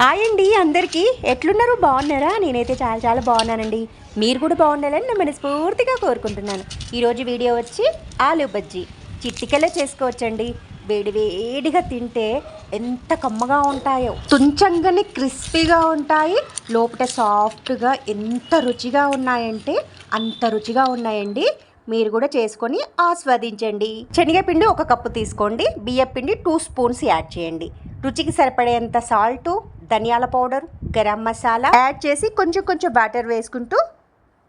Hi అండి అందరికీ. ఎట్లున్నారు? బాగున్నారా? నేనైతే చాలా చాలా బాగున్నానండి. మీరు కూడా బాగుండాలని నేను మనస్ఫూర్తిగా కోరుకుంటున్నాను. ఈరోజు వీడియో వచ్చి ఆలు బజ్జీ. చిట్టికలే చేసుకోవచ్చండి? వేడి వేడిగా తింటే ఎంత కమ్మగా ఉంటాయో. తుంచంగానే క్రిస్పీగా ఉంటాయి. లోపల సాఫ్ట్గా ఎంత రుచిగా ఉన్నాయంటే అంత రుచిగా ఉన్నాయండి. మీరు కూడా చేసుకొని ఆస్వాదించండి. శనగపిండి ఒక కప్పు తీసుకోండి. బియ్యపిండి టూ స్పూన్స్ యాడ్ చేయండి. రుచికి సరిపడేంత సాల్ట్ ధనియాల పౌడర్ గరం మసాలా యాడ్ చేసి కొంచెం కొంచెం వాటర్ వేసుకుంటూ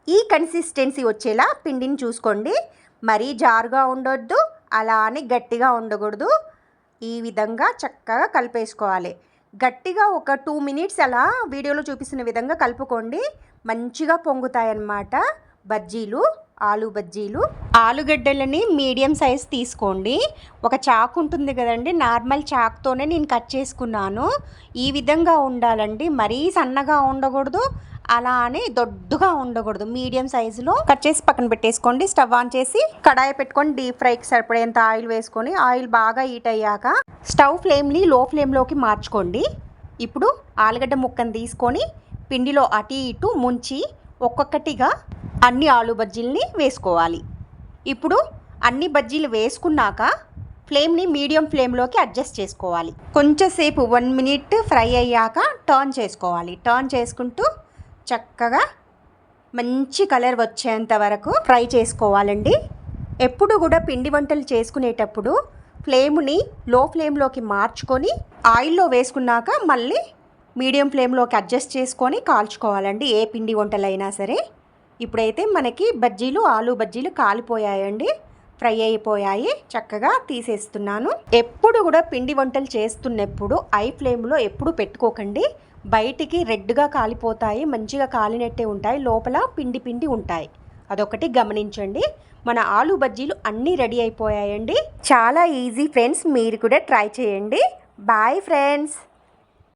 ఈ కన్సిస్టెన్సీ వచ్చేలా పిండిని చూసుకోండి. మరీ జారుగా ఉండొద్దు అలా అని గట్టిగా ఉండకూడదు. ఈ విధంగా చక్కగా కలిపేసుకోవాలి. గట్టిగా ఒక టూ మినిట్స్ అలా వీడియోలో చూపిస్తున్న విధంగా కలుపుకోండి. మంచిగా పొంగుతాయన్నమాట బజ్జీలు. ఆలు బజ్జీలు. ఆలుగడ్డలని మీడియం సైజ్ తీసుకోండి. ఒక చాకు ఉంటుంది కదండి నార్మల్ చాకుతోనే నేను కట్ చేసుకున్నాను. ఈ విధంగా ఉండాలండి. మరీ సన్నగా ఉండకూడదు అలా అని దొడ్డుగా ఉండకూడదు. మీడియం సైజులో కట్ చేసి పక్కన పెట్టేసుకోండి. స్టవ్ ఆన్ చేసి కడాయి పెట్టుకొని డీప్ ఫ్రైకి సరిపడేంత ఆయిల్ వేసుకొని ఆయిల్ బాగా హీట్ అయ్యాక స్టవ్ ఫ్లేమ్ని లో ఫ్లేమ్లోకి మార్చుకోండి. ఇప్పుడు ఆలుగడ్డ ముక్కను తీసుకొని పిండిలో అటు ఇటు ముంచి ఒక్కొక్కటిగా అన్ని ఆలు బజ్జీల్ని వేసుకోవాలి. ఇప్పుడు అన్ని బజ్జీలు వేసుకున్నాక ఫ్లేమ్ని మీడియం ఫ్లేమ్లోకి అడ్జస్ట్ చేసుకోవాలి. కొంచెంసేపు వన్ మినిట్ ఫ్రై అయ్యాక టర్న్ చేసుకోవాలి. టర్న్ చేసుకుంటూ చక్కగా మంచి కలర్ వచ్చేంత వరకు ఫ్రై చేసుకోవాలండి. ఎప్పుడు కూడా పిండి వంటలు చేసుకునేటప్పుడు ఫ్లేమ్ని లో ఫ్లేమ్లోకి మార్చుకొని ఆయిల్లో వేసుకున్నాక మళ్ళీ మీడియం ఫ్లేమ్లోకి అడ్జస్ట్ చేసుకొని కాల్చుకోవాలండి. ఏ పిండి వంటలైనా సరే ఇప్పుడైతే మనకి బజ్జీలు ఆలు బజ్జీలు కాలిపోయాయండి. ఫ్రై అయిపోయాయి. చక్కగా తీసేస్తున్నాను. ఎప్పుడు కూడా పిండి వంటలు చేస్తున్నప్పుడు ఐ ఫ్లేమ్లో ఎప్పుడు పెట్టుకోకండి. బయటికి రెడ్గా కాలిపోతాయి మంచిగా కాలినట్టే ఉంటాయి లోపల పిండి పిండి ఉంటాయి. అదొకటి గమనించండి. మన ఆలు బజ్జీలు అన్నీ రెడీ అయిపోయాయండి. చాలా ఈజీ ఫ్రెండ్స్ మీరు కూడా ట్రై చేయండి. Bye friends!